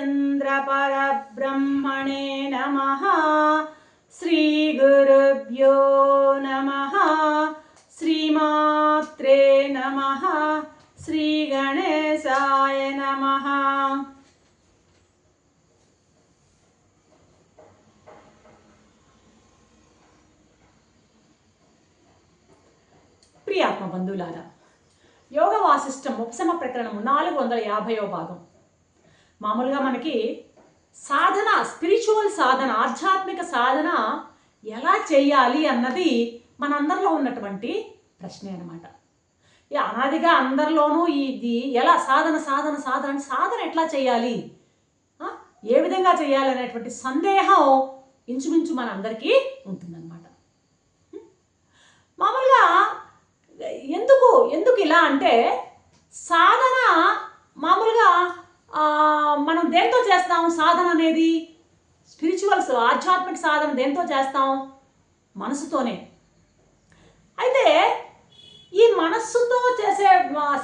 శ్రీరామచంద్రపరబ్రహ్మణే నమ శ్రీగురుభ్యో నమ శ్రీమాత్రే నమ శ్రీగణేశాయ నమ ప్రియాత్మ బంధువులారా యోగ వాసిష్టం ఉపశమ ప్రకరణము నాలుగు వందల యాభైవ భాగం మామూలుగా మనకి సాధన స్పిరిచువల్ సాధన ఆధ్యాత్మిక సాధన ఎలా చేయాలి అన్నది మనందరిలో ఉన్నటువంటి ప్రశ్నే అనమాట ఈ అనాదిగా అందరిలోనూ ఇది ఎలా సాధన సాధన సాధన సాధన ఎట్లా చేయాలి? ఏ విధంగా చేయాలి అనేటువంటి సందేహం ఇంచుమించు మన అందరికీ ఉంటుందన్నమాట మామూలుగా ఎందుకు ఎందుకు ఇలా అంటే సాధన మామూలుగా మనం దేంతో చేస్తాం? సాధన అనేది స్పిరిచువల్స్ ఆధ్యాత్మిక సాధన దేంతో చేస్తాం? మనసుతోనే. అయితే ఈ మనస్సుతో చేసే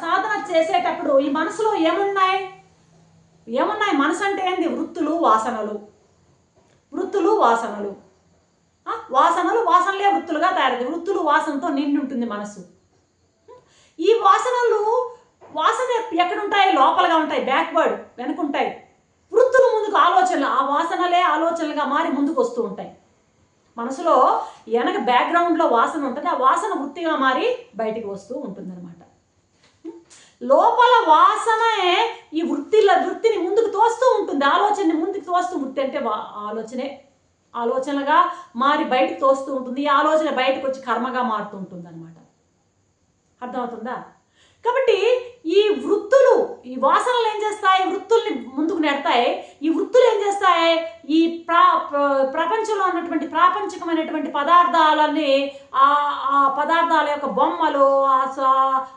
సాధన చేసేటప్పుడు ఈ మనసులో ఏమున్నాయి? ఏమున్నాయి? మనసు అంటే ఏంది? వృత్తులు వాసనలు. వృత్తులు వాసనలు. వాసనలు వాసనలే వృత్తులుగా తయారవుతాయి. వృత్తులు వాసనతో నిండి ఉంటుంది మనసు ఈ వాసనలు వాసన ఎక్కడ ఉంటాయి లోపలగా ఉంటాయి బ్యాక్వర్డ్ వెనుకుంటాయి. వృత్తులు ముందుకు ఆలోచనలు ఆ వాసనలే ఆలోచనలుగా మారి ముందుకు వస్తూ ఉంటాయి. మనసులో వెనక బ్యాక్గ్రౌండ్లో వాసన ఉంటుంది ఆ వాసన వృత్తిగా మారి బయటికి వస్తూ ఉంటుందన్నమాట. లోపల వాసనే ఈ వృత్తిల వృత్తిని ముందుకు తోస్తూ ఉంటుంది ఆలోచనని ముందుకు తోస్తూ వృత్తి అంటే ఆలోచనే. ఆలోచనగా మారి బయటకు తోస్తూ ఉంటుంది ఈ ఆలోచన బయటకు వచ్చి కర్మగా మారుతూ ఉంటుంది అనమాట అర్థమవుతుందా? కాబట్టి ఈ వృత్తులు ఈ వాసనలు ఏం చేస్తాయి? వృత్తుల్ని ముందుకు నెడతాయి. ఈ వృత్తులు ఏం చేస్తాయి? ఈ ప్రా ప్రపంచంలో ఉన్నటువంటి ప్రాపంచికమైనటువంటి పదార్థాలని ఆ ఆ పదార్థాల యొక్క బొమ్మలు ఆ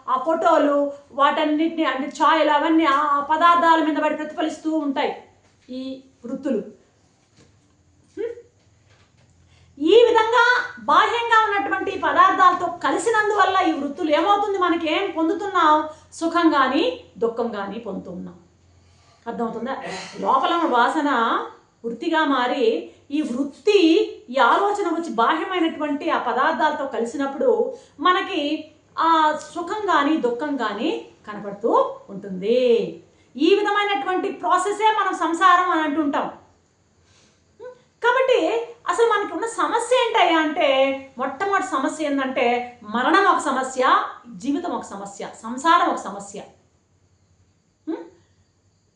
ఆ ఫోటోలు వాటన్నిటిని అంటే ఛాయలు అవన్నీ ఆ పదార్థాల మీద పడి ప్రతిఫలిస్తూ ఉంటాయి ఈ వృత్తులు. ఈ విధంగా బాహ్యంగా ఉన్నటువంటి పదార్థాలతో కలిసినందువల్ల ఈ వృత్తులు ఏమవుతుంది? మనకి ఏం పొందుతున్నాం సుఖం కానీ దుఃఖం కానీ పొందుతున్నాం అర్థమవుతుందా? లోపల ఉన్న వాసన వృత్తిగా మారి ఈ వృత్తి ఈ ఆలోచన వచ్చి బాహ్యమైనటువంటి ఆ పదార్థాలతో కలిసినప్పుడు మనకి ఆ సుఖం కానీ దుఃఖం కానీ కనపడుతూ ఉంటుంది. ఈ విధమైనటువంటి ప్రాసెసే మనం సంసారం అని అంటుంటాం కాబట్టి అసలు మనకి ఉన్న సమస్య ఏంటయ్యా అంటే మొట్టమొదటి సమస్య ఏంటంటే మరణం ఒక సమస్య జీవితం ఒక సమస్య సంసారం ఒక సమస్య.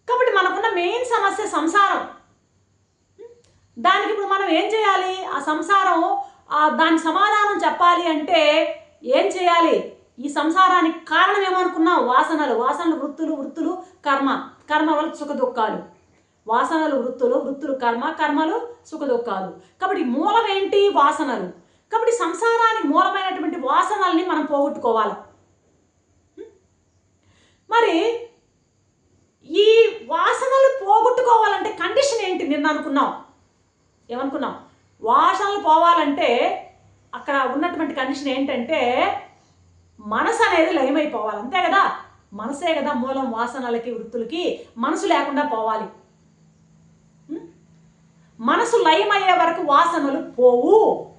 కాబట్టి మనకున్న మెయిన్ సమస్య సంసారం. దానికి ఇప్పుడు మనం ఏం చేయాలి? ఆ సంసారం దాని సమాధానం చెప్పాలి అంటే ఏం చేయాలి? ఈ సంసారానికి కారణం ఏమనుకున్నాం వాసనలు వాసనలు వృత్తులు వృత్తులు కర్మ. కర్మ వల్ల సుఖ దుఃఖాలు. వాసనలు వృత్తులు వృత్తులు కర్మ కర్మలు సుఖ దుఃఖాలు కాబట్టి మూలం ఏంటి? వాసనలు. కాబట్టి సంసారానికి మూలమైనటువంటి వాసనల్ని మనం పోగొట్టుకోవాలి? మరి ఈ వాసనలు పోగొట్టుకోవాలంటే కండిషన్ ఏంటి? నిన్న అనుకున్నాం. ఏమనుకున్నాం? వాసనలు పోవాలంటే అక్కడ ఉన్నటువంటి కండిషన్ ఏంటంటే మనసు అనేది లయమైపోవాలి. అంతే కదా? మనసే కదా మూలం వాసనలకి వృత్తులకి. మనసు లేకుండా పోవాలి. మనసు లయమయ్యే వరకు వాసనలు పోవు.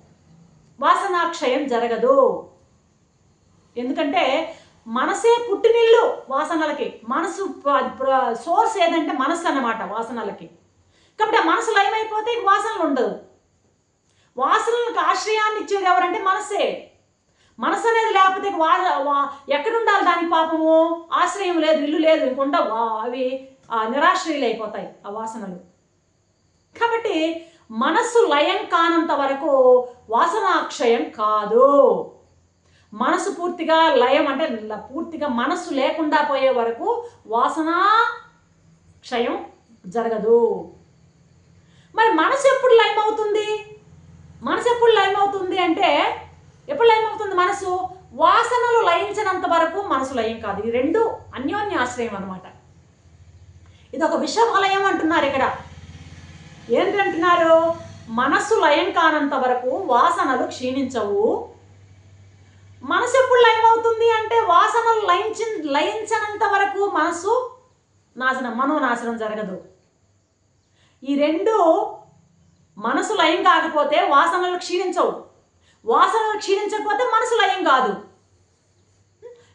వాసనాక్షయం జరగదు. ఎందుకంటే మనసే పుట్టినిల్లు వాసనలకి. మనసు సోర్స్ ఏదంటే మనసు అన్నమాట వాసనలకి. కాబట్టి ఆ మనసు లయమైపోతే వాసనలు ఉండదు వాసనలకు ఆశ్రయాన్ని ఇచ్చేది ఎవరంటే మనసే. మనసు అనేది లేకపోతే వా ఎక్కడ ఉండాలి దానికి పాపము? ఆశ్రయం లేదు ఇల్లు లేదు ఇంక ఉండవు. అవి నిరాశ్రయులు అయిపోతాయి ఆ వాసనలు. కాబట్టి మనస్సు లయం కానంత వరకు వాసనాక్షయం కాదు. మనసు పూర్తిగా లయం అంటే పూర్తిగా మనస్సు లేకుండా పోయే వరకు వాసనా క్షయం జరగదు. మరి మనసు ఎప్పుడు లయం అవుతుంది? మనసు ఎప్పుడు లయం అవుతుంది అంటే ఎప్పుడు లయం అవుతుంది మనసు వాసనలు లయించినంత వరకు మనసు లయం కాదు. ఈ రెండు అన్యోన్యాశ్రయం అనమాట ఇది ఒక విషవలయం అంటున్నారు ఇక్కడ. ఏంటంటున్నారు? మనస్సు లయం కానంత వరకు వాసనలు క్షీణించవు. మనసు ఎప్పుడు లయం అవుతుంది అంటే వాసనలు లయించి లయించనంత వరకు మనసు నాశనం మనోనాశనం జరగదు. ఈ రెండు మనసు లయం కాకపోతే వాసనలు క్షీణించవు. వాసనలు క్షీణించకపోతే మనసు లయం కాదు.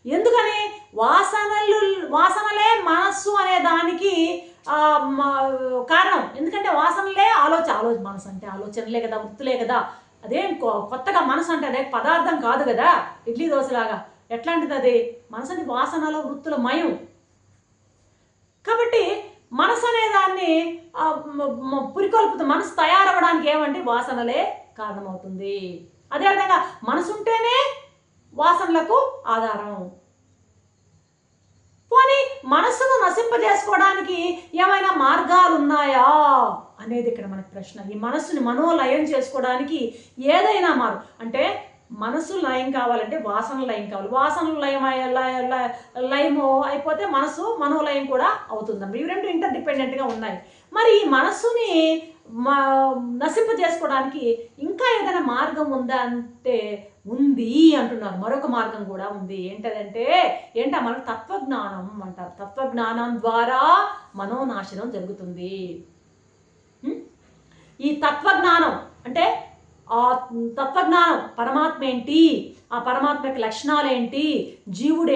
ఎందుకని? వాసనలు వాసనలే మనస్సు అనే దానికి కారణం. ఎందుకంటే వాసనలే ఆలోచన ఆలోచన మనసు అంటే ఆలోచనలే కదా వృత్తులే కదా. అదేం కొ- కొత్తగా మనసు అంటే అదే పదార్థం కాదు కదా ఇడ్లీ దోశలాగా. ఎట్లాంటిది అది? మనసుని వాసనలో వృత్తుల మయం. కాబట్టి మనసు అనే దాన్ని పురికొల్పుతూ మనసు తయారవ్వడానికి ఏమంటే వాసనలే కారణమవుతుంది. అదేవిధంగా మనసు ఉంటేనే వాసనలకు ఆధారం. మనసును మనస్సును నశింపజేసుకోవడానికి ఏమైనా మార్గాలు ఉన్నాయా అనేది ఇక్కడ మనకి ప్రశ్న. ఈ మనస్సుని మనోలయం చేసుకోవడానికి ఏదైనా మారు అంటే మనసు లయం కావాలంటే వాసన లయం కావాలి. వాసన లయం లయ- లయము అయిపోతే మనసు మనోలయం కూడా అవుతుందన్నమాట ఇవి రెండు ఇంటర్ డిపెండెంట్గా ఉన్నాయి. మరి ఈ మనస్సుని మా నశింపజేసుకోవడానికి ఇంకా ఏదైనా మార్గం ఉందా అంటే ఉంది అంటున్నారు. మరొక మార్గం కూడా ఉంది. ఏంటదంటే ఏంట మనకు తత్వజ్ఞానం అంటారు. తత్వజ్ఞానం ద్వారా మనోనాశనం జరుగుతుంది. ఈ తత్వజ్ఞానం అంటే ఆ తత్వజ్ఞానం పరమాత్మ ఏంటి ఆ పరమాత్మ యొక్క లక్షణాలు ఏంటి జీవుడి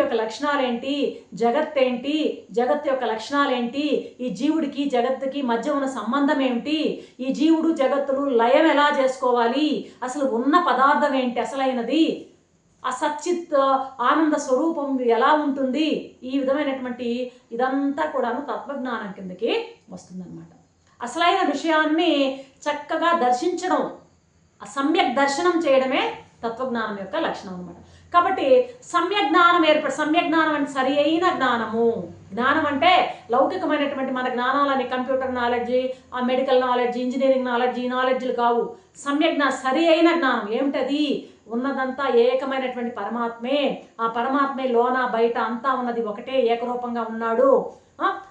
యొక్క లక్షణాలు ఏంటి జగత్ ఏంటి జగత్ యొక్క లక్షణాలు ఏంటి ఈ జీవుడికి జగత్తుకి మధ్య ఉన్న సంబంధం ఏమిటి ఈ జీవుడు జగత్తులు లయం ఎలా చేసుకోవాలి? అసలు ఉన్న పదార్థం ఏంటి అసలైనది? ఆ సచ్చిత్ ఆనంద స్వరూపం ఎలా ఉంటుంది? ఈ విధమైనటువంటి ఇదంతా కూడాను తత్వజ్ఞానం కిందకి వస్తుందన్నమాట. అసలైన విషయాన్ని చక్కగా దర్శించడం సమ్యక్ దర్శనం చేయడమే తత్వజ్ఞానం యొక్క లక్షణం అనమాట కాబట్టి సమ్యక్ జ్ఞానం ఏర్పడి సమ్యక్ జ్ఞానం అంటే సరి అయిన జ్ఞానము. జ్ఞానం అంటే లౌకికమైనటువంటి మన జ్ఞానాలని కంప్యూటర్ నాలెడ్జ్ ఆ మెడికల్ నాలెడ్జ్ ఇంజనీరింగ్ నాలెడ్జ్ ఈ నాలెడ్జ్లు కావు. సమ్యక్ జ్ఞానం సరి అయిన జ్ఞానం ఏమిటది? ఉన్నదంతా ఏకమైనటువంటి పరమాత్మే. ఆ పరమాత్మే లోన బయట అంతా ఉన్నది ఒకటే ఏకరూపంగా ఉన్నాడు.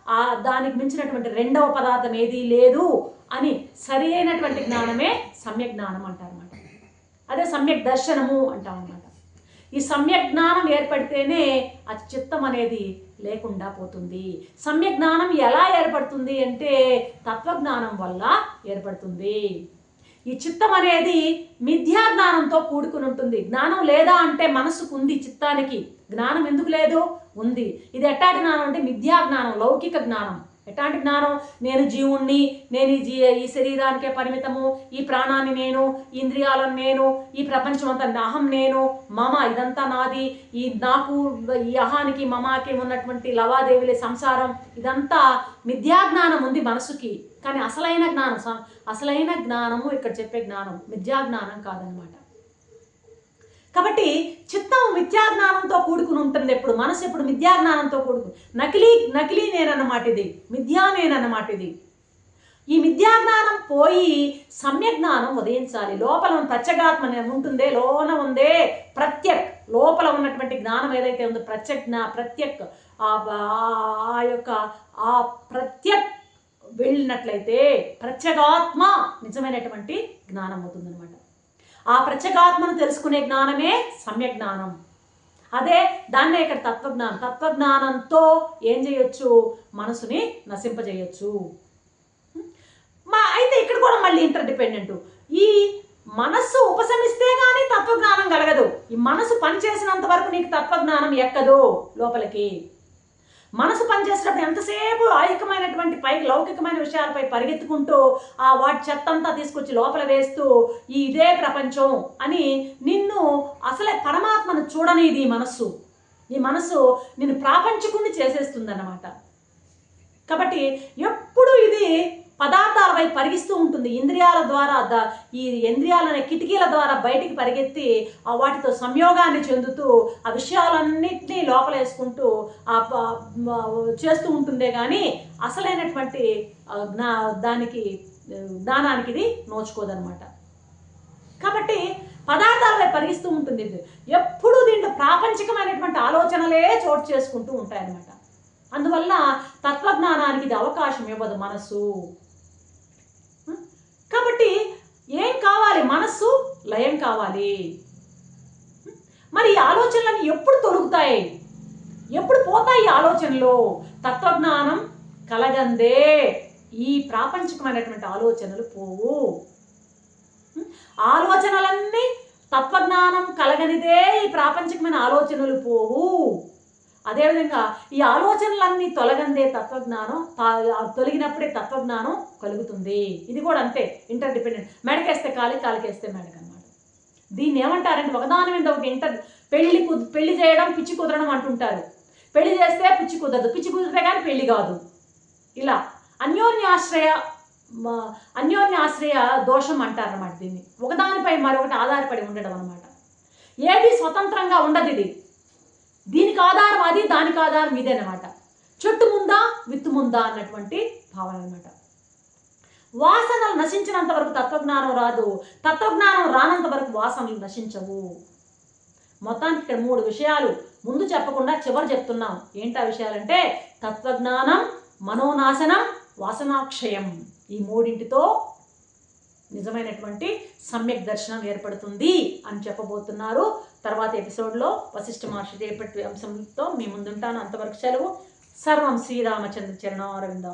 ఆ, దానికి మించినటువంటి రెండవ పదార్థం ఏదీ లేదు అని సరి అయినటువంటి జ్ఞానమే సమ్యక్ జ్ఞానం అంటారన్నమాట. అదే సమ్యక్ దర్శనము అంటాం అనమాట ఈ సమ్యక్ జ్ఞానం ఏర్పడితేనే ఆ చిత్తం అనేది లేకుండా పోతుంది. సమ్యక్ జ్ఞానం ఎలా ఏర్పడుతుంది అంటే తత్వజ్ఞానం వల్ల ఏర్పడుతుంది. ఈ చిత్తం అనేది మిథ్యా జ్ఞానంతో కూడుకుని ఉంటుంది. జ్ఞానం లేదా అంటే మనసుకు ఉంది చిత్తానికి. జ్ఞానం ఎందుకు లేదు? ఉంది. ఇది ఎట్టాటి జ్ఞానం అంటే మిథ్యా జ్ఞానం లౌకిక జ్ఞానం. ఎట్లాంటి జ్ఞానం? నేను జీవుణ్ణి నేను ఈ జీ ఈ శరీరానికే పరిమితము ఈ ప్రాణాన్ని నేను ఇంద్రియాలను నేను ఈ ప్రపంచం అంతా అహం నేను మమ ఇదంతా నాది ఈ నాకు ఈ అహానికి మమాకి ఉన్నటువంటి లవాదేవిలే సంసారం. ఇదంతా మిథ్యా జ్ఞానం ఉంది మనసుకి. కానీ అసలైన జ్ఞానం అసలైన జ్ఞానము ఇక్కడ చెప్పే జ్ఞానం మిథ్యా జ్ఞానం కాదనమాట. కాబట్టి చిత్తం మిథ్యాజ్ఞానంతో కూడుకుని ఉంటుంది ఎప్పుడు మనసు ఎప్పుడు మిథ్యాజ్ఞానంతో కూడుకుని. నకిలీ నకిలీ నేనన్నమాట ఇది మిథ్యా నేనన్నమాట ఇది. ఈ మిథ్యాజ్ఞానం పోయి సమ్యజ్ఞానం ఉదయించాలి. లోపల ఉన్న అనేది ఉంటుందే లోన ఉందే ప్రత్యక్. లోపల ఉన్నటువంటి జ్ఞానం ఏదైతే ఉందో ప్రత్యజ్ఞ ప్రత్యక్. ఆ ఆ యొక్క ఆ ప్రత్యక్ వెళ్ళినట్లయితే ప్రత్యేగాత్మ నిజమైనటువంటి జ్ఞానం అవుతుందన్నమాట. ఆ ప్రత్యేగాత్మను తెలుసుకునే జ్ఞానమే సమ్యక్ జ్ఞానం అదే దాన్నే ఇక్కడ తత్వజ్ఞానం. తత్వజ్ఞానంతో ఏం చేయొచ్చు? మనసుని నశింపజేయొచ్చు. మా అయితే ఇక్కడ కూడా మళ్ళీ ఇంటర్ డిపెండెంట్ ఈ మనస్సు ఉపశమిస్తే కానీ తత్వజ్ఞానం కలగదు. ఈ మనసు పనిచేసినంత వరకు నీకు తత్వజ్ఞానం ఎక్కదు లోపలికి. మనసు పనిచేసేటప్పుడు ఎంతసేపు ఐకమైనటువంటి పై లౌకికమైన విషయాలపై పరిగెత్తుకుంటూ ఆ వాటి చెత్తంతా తీసుకొచ్చి లోపల వేస్తూ ఈ ఇదే ప్రపంచం అని నిన్ను అసలే పరమాత్మను చూడనిది ఈ మనస్సు. ఈ మనస్సు నిన్ను ప్రాపంచికుని చేసేస్తుందన్నమాట. కాబట్టి ఎప్పుడు ఇది పదార్థాల వైపు పరిగిస్తూ ఉంటుంది. ఇంద్రియాల ద్వారా ద ఈ ఇంద్రియాలనే కిటికీల ద్వారా బయటికి పరిగెత్తి ఆ వాటితో సంయోగాన్ని చెందుతూ ఆ విషయాలన్నింటినీ లోపలేసుకుంటూ ఆ చేస్తూ ఉంటుందే కానీ అసలైనటువంటి జ్ఞా దానికి జ్ఞానానికి ఇది నోచుకోదనమాట కాబట్టి పదార్థాలపై పరిగిస్తూ ఉంటుంది. ఎప్పుడూ దీంట్లో ప్రాపంచికమైనటువంటి ఆలోచనలే చోటు చేసుకుంటూ ఉంటాయన్నమాట. అందువల్ల తత్వజ్ఞానానికి ఇది అవకాశం ఇవ్వదు మనసు. కాబట్టి ఏం కావాలి? మనస్సు లయం కావాలి. మరి ఈ ఆలోచనలన్నీ ఎప్పుడు తొలుగుతాయి? ఎప్పుడు పోతాయి ఈ ఆలోచనలు? తత్వజ్ఞానం కలగందే. ఈ ప్రాపంచికమైనటువంటి ఆలోచనలు పోవు. ఆలోచనలన్నీ తత్వజ్ఞానం కలగనిదే. ఈ ప్రాపంచికమైన ఆలోచనలు పోవు. అదేవిధంగా ఈ ఆలోచనలన్నీ తొలగందే తత్వజ్ఞానం తొలగినప్పుడే తత్వజ్ఞానం కలుగుతుంది. ఇది కూడా అంతే ఇంటర్ డిపెండెంట్ మెడకేస్తే కాలి కాలికేస్తే మెడక అనమాట దీన్ని ఏమంటారంటే ఒకదాని మీద ఒక ఇంటర్ పెళ్ళి కు పెళ్ళి చేయడం పిచ్చి కుదరడం అంటుంటారు. పెళ్ళి చేస్తే పిచ్చి కుదరదు. పిచ్చి కుదిరితే కానీ పెళ్ళి కాదు. ఇలా అన్యోన్యాశ్రయ అన్యోన్యాశ్రయ దోషం అంటారన్నమాట దీన్ని. ఒకదానిపై మరొకటి ఆధారపడి ఉండడం అనమాట ఏది స్వతంత్రంగా ఉండదు ఇది. దీనికి ఆధారం అది దానికి ఆధారం ఇదేనమాట చెట్టు ముందా విత్తు ముందా అన్నటువంటి భావన అనమాట వాసనలు నశించినంత వరకు తత్వజ్ఞానం రాదు. తత్వజ్ఞానం రానంత వరకు వాసనలు నశించవు. మొత్తానికి ఇక్కడ మూడు విషయాలు ముందు చెప్పకుండా చివరి చెప్తున్నాం. ఏంటి ఆ విషయాలంటే తత్వజ్ఞానం మనోనాశనం వాసనాక్షయం ఈ మూడింటితో నిజమైనటువంటి సమ్యక్ దర్శనం ఏర్పడుతుంది అని చెప్పబోతున్నారు. తర్వాత ఎపిసోడ్లో వశిష్ఠ మహర్షి రేపటి అంశంతో మీ ముందుంటాను. అంతవరకు సెలవు. సర్వం శ్రీరామచంద్ర చరణారవింద